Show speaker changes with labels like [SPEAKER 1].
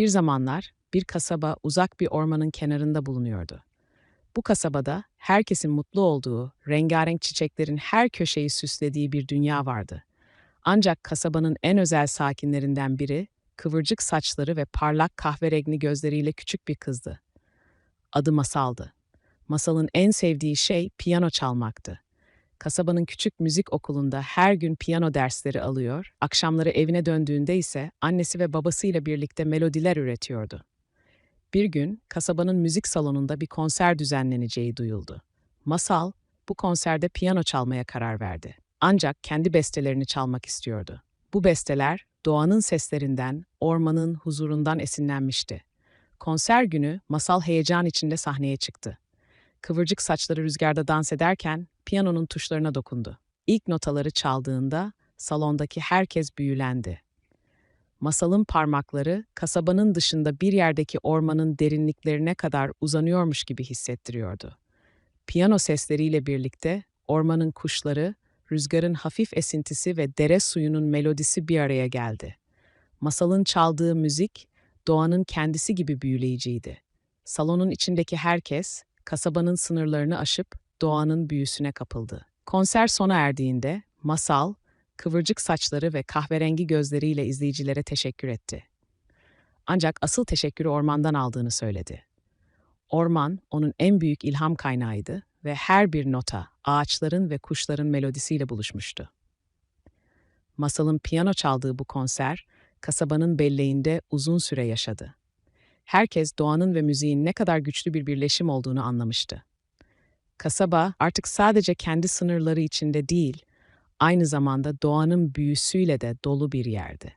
[SPEAKER 1] Bir zamanlar bir kasaba uzak bir ormanın kenarında bulunuyordu. Bu kasabada herkesin mutlu olduğu, rengarenk çiçeklerin her köşeyi süslediği bir dünya vardı. Ancak kasabanın en özel sakinlerinden biri, kıvırcık saçları ve parlak kahverengi gözleriyle küçük bir kızdı. Adı Masal'dı. Masal'ın en sevdiği şey piyano çalmaktı. Kasabanın küçük müzik okulunda her gün piyano dersleri alıyor, akşamları evine döndüğünde ise annesi ve babasıyla birlikte melodiler üretiyordu. Bir gün kasabanın müzik salonunda bir konser düzenleneceği duyuldu. Masal bu konserde piyano çalmaya karar verdi. Ancak kendi bestelerini çalmak istiyordu. Bu besteler doğanın seslerinden, ormanın huzurundan esinlenmişti. Konser günü Masal heyecan içinde sahneye çıktı. Kıvırcık saçları rüzgarda dans ederken piyanonun tuşlarına dokundu. İlk notaları çaldığında salondaki herkes büyülendi. Masalın parmakları kasabanın dışında bir yerdeki ormanın derinliklerine kadar uzanıyormuş gibi hissettiriyordu. Piyano sesleriyle birlikte ormanın kuşları, rüzgarın hafif esintisi ve dere suyunun melodisi bir araya geldi. Masalın çaldığı müzik doğanın kendisi gibi büyüleyiciydi. Salonun içindeki herkes kasabanın sınırlarını aşıp doğanın büyüsüne kapıldı. Konser sona erdiğinde Masal, kıvırcık saçları ve kahverengi gözleriyle izleyicilere teşekkür etti. Ancak asıl teşekkürü ormandan aldığını söyledi. Orman onun en büyük ilham kaynağıydı ve her bir nota ağaçların ve kuşların melodisiyle buluşmuştu. Masalın piyano çaldığı bu konser kasabanın belleğinde uzun süre yaşadı. Herkes doğanın ve müziğin ne kadar güçlü bir birleşim olduğunu anlamıştı. Kasaba artık sadece kendi sınırları içinde değil, aynı zamanda doğanın büyüsüyle de dolu bir yerdi.